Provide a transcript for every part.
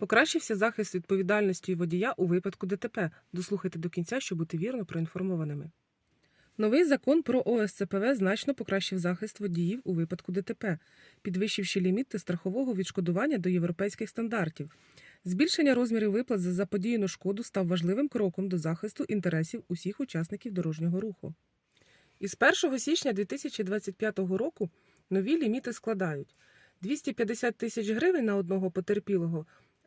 Покращився захист відповідальності водія у випадку ДТП. Дослухайте до кінця, щоб бути вірно проінформованими. Новий закон про ОСЦПВ значно покращив захист водіїв у випадку ДТП, підвищивши ліміти страхового відшкодування до європейських стандартів. Збільшення розмірів виплат за заподіяну шкоду став важливим кроком до захисту інтересів усіх учасників дорожнього руху. Із 1 січня 2025 року нові ліміти складають 250 тисяч гривень на одного потерпілого,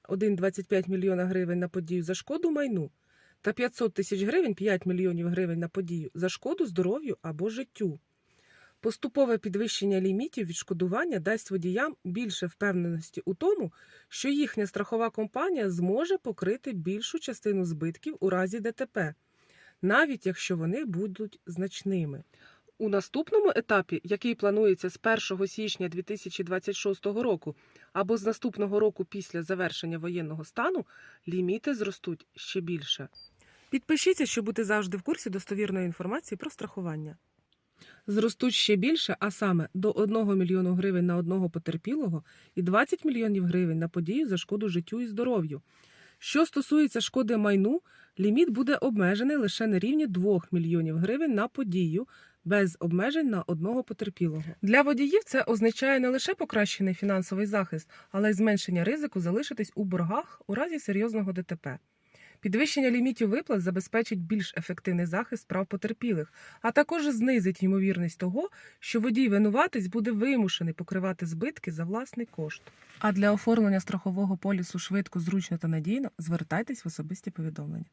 1,25 мільйона гривень на подію за шкоду майну та 500 тисяч гривень 5 мільйонів гривень на подію за шкоду здоров'ю або життю. Поступове підвищення лімітів відшкодування дасть водіям більше впевненості у тому, що їхня страхова компанія зможе покрити більшу частину збитків у разі ДТП, навіть якщо вони будуть значними. У наступному етапі, який планується з 1 січня 2026 року або з наступного року після завершення воєнного стану, ліміти зростуть ще більше. Підпишіться, щоб бути завжди в курсі достовірної інформації про страхування. Зростуть ще більше, а саме до 1 мільйону гривень на одного потерпілого і 20 мільйонів гривень на подію за шкоду життю і здоров'ю. Що стосується шкоди майну, ліміт буде обмежений лише на рівні 2 мільйонів гривень на подію без обмежень на одного потерпілого. Для водіїв це означає не лише покращений фінансовий захист, але й зменшення ризику залишитись у боргах у разі серйозного ДТП. Підвищення лімітів виплат забезпечить більш ефективний захист прав потерпілих, а також знизить ймовірність того, що водій винуватець буде вимушений покривати збитки за власний кошт. А для оформлення страхового полісу швидко, зручно та надійно звертайтесь в особисті повідомлення.